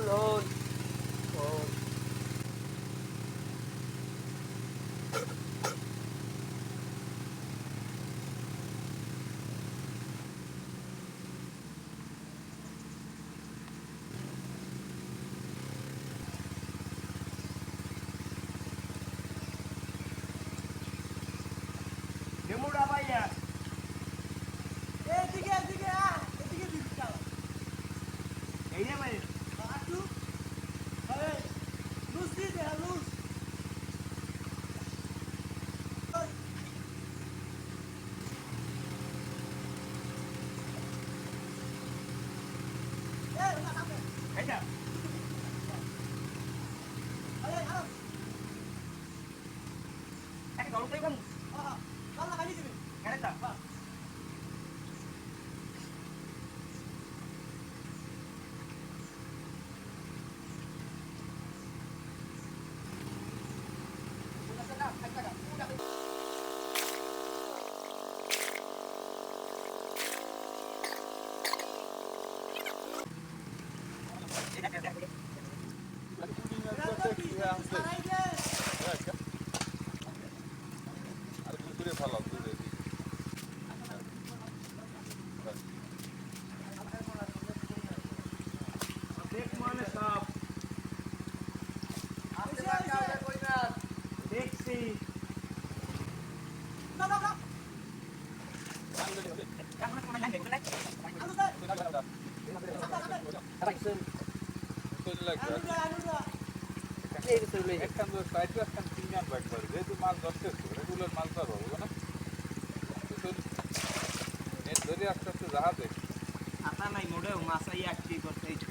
Whole whole whole ডেমুডা ভাইয়া এদিকে এদিকে আ এদিকে দিবি চাও এই রে ভাই আটু আরে লুজ দি দে লুজ এ না কাপে এইটা আরে আরে একটা জল খাইবাম আহা কালা খালি দিবি কেনেটা সারাই দে দেখ মানে সব দেখছি না না না এখন কোন লাগে কোন লাগে আলু দে আলু দে আলু দে এই চলে যেহেতু মাছ ধরতে রেগুলার মাছ ধরবো না ধরে আস্তে আস্তে জাহাজে আতা নাই মোড়ে মাছাই একটি করতেইছে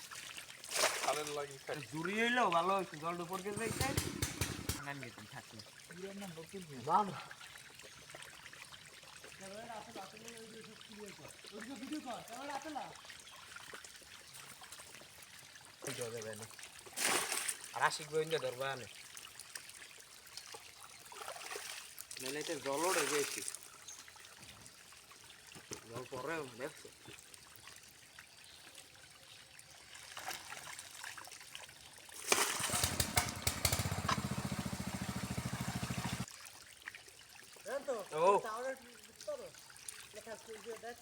খালের লাগে ইনফেক্ট জুড়ি হইল ভালো হইছে জল উপর কে যাইছে নাম দিতেন থাকলে আর আশিক গোয়েন্দা ধরবা আনে। জল ওড়ে বেশি জল পরে দেখছ জান তো ও। টাওয়ারের ভিতর লেখা আছে যে দেখ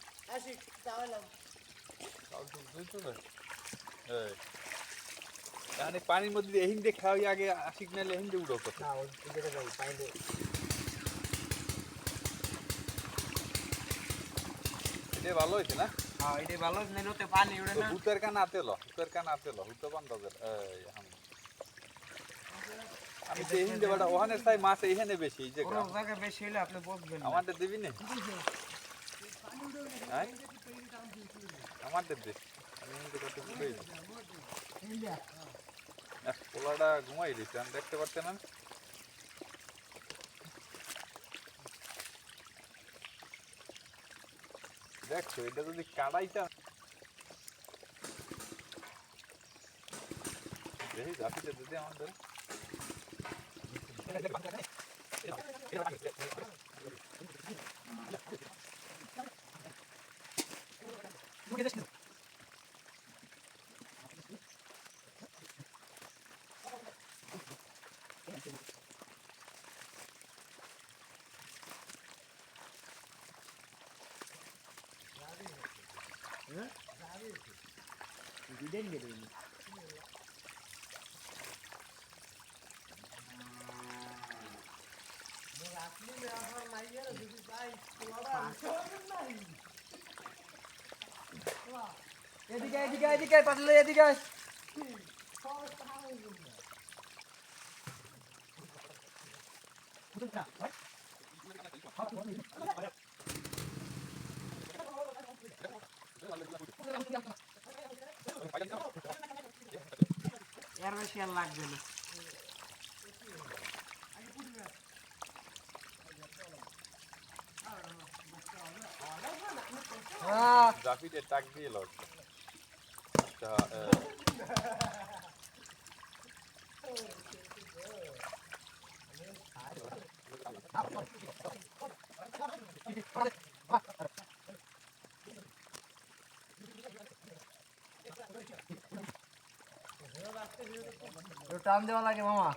পানির মধ্যে এহিন দিয়ে খাওয়াই আগে আশিক এহিন দিয়ে উড়ো এটা ভালো হয়েছে না হ্যাঁ এটা ভালো নেলোতে পানি উড়ে না হুতের কান আতে ল হুতের কান আতে ল হুতো বান্ধবের এই আমি তো এহিন দেবাটা ওখানে চাই মাছ এখানে বেশি এই যে বেশি হলে আপনি আমাদের দিবি না। আমাদের দে আমি এখান কত ঘুরে পোলাটা ঘুমাই দিচ্ছে আমি দেখতে পারতেন না। দেখছ, এটা যদি কাটাইটা দেখি জাতিতে দিদি আমাদের। Because এদিকে এদিকে এদিকে পাতলে এদিকে। এর বেশি আর লাগবে না। জাপিতে টাক দিয়ে লগ আচ্ছা একটু টান দেওয়া লাগে মামা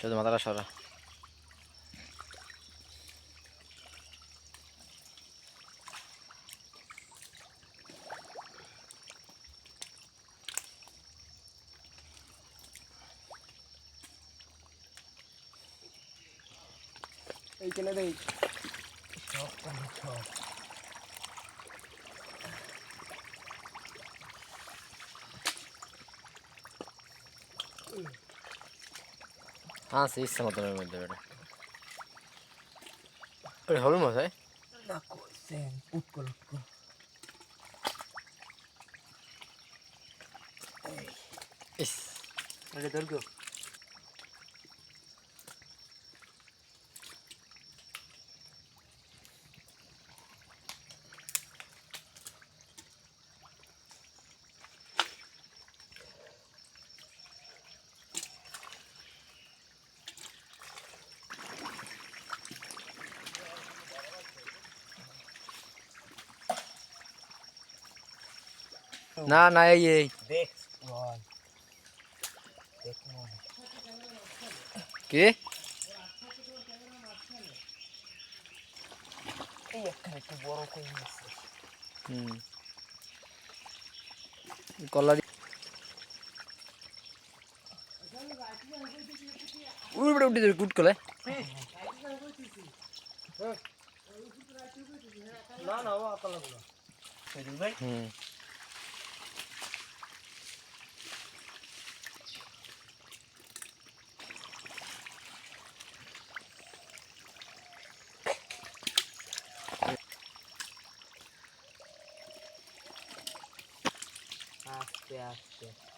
শুধু মাথাটা সরা এইখানে দেই হ্যাঁ সে ইচ্ছা মতনের মধ্যে বেটা ওই হলুদ মাছ হয় না কইছেন উৎকল উৎকল ইস এটা দরকার না না এই এই। কি? হুম। উড়ে উঠে কুট কলে। না না ও আকলা হুম। আস্তে আস্তে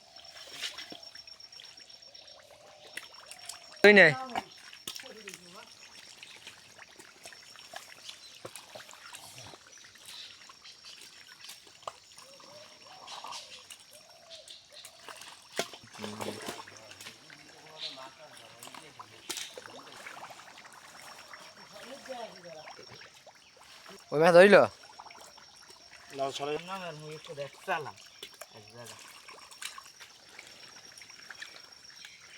ওই নাই ওই মাছ ধরিল লাল ছড়ে না না মুই একটু দেখ চালাম এক জায়গা মামা না। পুরি মাছ কিনা কি না কি হ্যাঁ ভিডিও করল স্কুলে কোমরে নাই করে না ও পাঁচসারা মুই খালি এই পাইস দিয়ে ঘুরিয়ে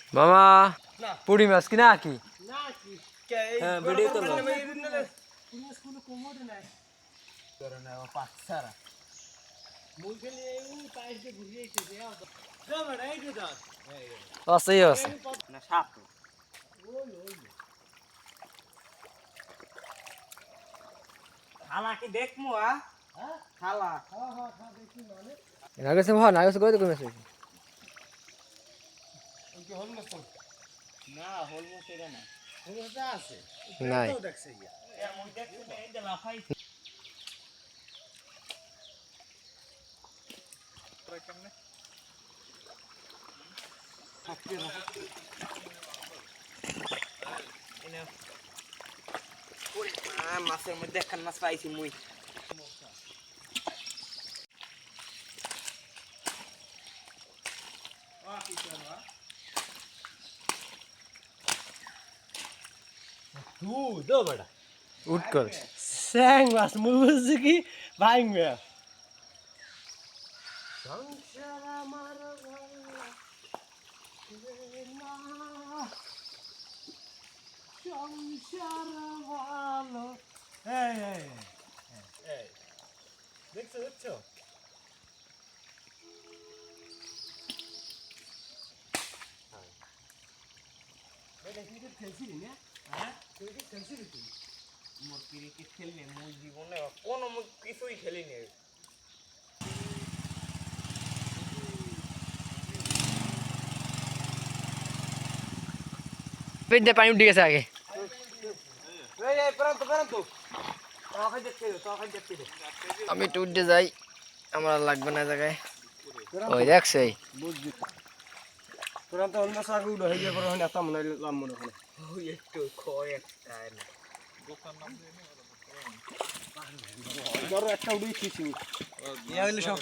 এসেছে যা বেটা এই যে যা আছে আছে না সাপ খালা কি দেখমু আ? হ্যাঁ? খালা। হ্যাঁ হ্যাঁ হ্যাঁ দেখি মানে না গেছে ভাই না গেছে কই তো কই মাছ হইছে? ওই কি হল মস্ত না হলমু সেটা না। হল মস্ত আছে। নাই। দেখছে ইয়া এর দেখছি না এই লাফাই কেমনে থাকতে না এনে ওরে মাছের মধ্যে একখান মাছ পাইছি মুই। তু দো বেটা উঠ কর স্যাং মাছ মুই কি ভাঙবে খেলছিলি তুই মোর ক্রিকেট খেলনি মুই জীবনে কোনো কিছুই খেলিনি। পেট দিয়ে পানি উঠে গেছে আগে। আমি একটু উঠে যাই আমার আর লাগবে না জায়গায়। ওই দেখছ। তোরা তো অন্য সাগু উড়ে হয়ে যাবে হন এত মনে লাম মনে হয়। ওই একটু কয় একটা না দোকান নাম দিয়ে নে, ধরো একটা উড়ে খিছি ইয়া হইল সব।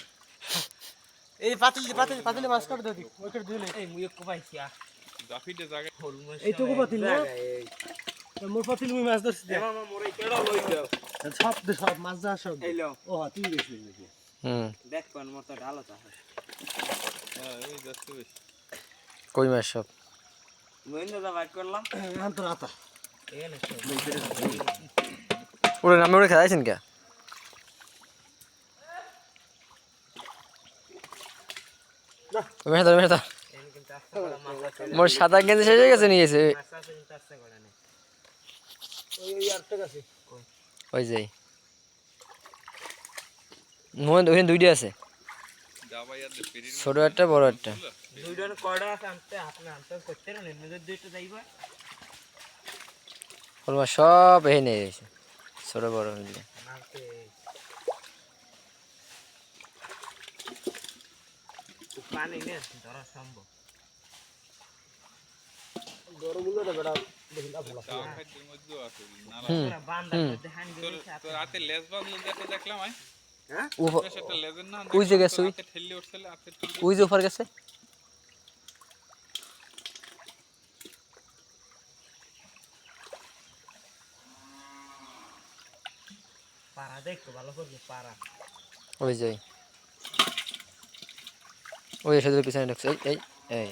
এই পাতিল পাতিল পাতিলে মাছ কাট ওই কাট দিলে। এই মুই একটু পাইছি আ জাফিটে জায়গায় হল মাছ পাতিল না? মোর পাতিল মুই মাছ ধরছি এমা মা মোরে কেডা লই দাও সব দে সব মাছ যা সব এই লো ও তুই গেছিলি নাকি হুম। দেখ কোন মতো ঢালো তাহলে হ্যাঁ যাচ্ছে কই মাছ সব? ওরে নামে ওরে খেলাইছেন কে? মাছ আছে মোর সাদা গেঞ্জি শেষ হয়ে গেছে নিয়ে গেছে মাছ আছে কিন্তু আস্তে করে নেই ওই যাই মোহন, ওখানে দুইটা আছে। ছোট একটা বড় একটা। দুইজন কয়টা আছে আনতে? আপনি আনতে করতে না নিজের দুইটা যাইবা ওর সব এই নিয়ে গেছে ছোট বড় মিলে। পানি নে ধরা সম্ভব। যেটা দেখলাম ওই যে গেছে ওই। যে ওপার গেছে। পাড়া দেখো ভালো করবে পাড়া। ওই যাই ওই এসে পিছনে ঢুকছে এই এই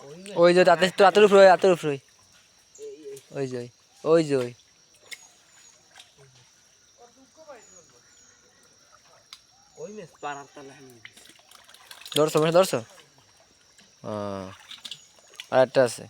ওই ওই যে রাতে তো রাতের উপরে রাতের উপরে। ওই যে ওই। যে ধরছো ধরছো? আর একটা আছে।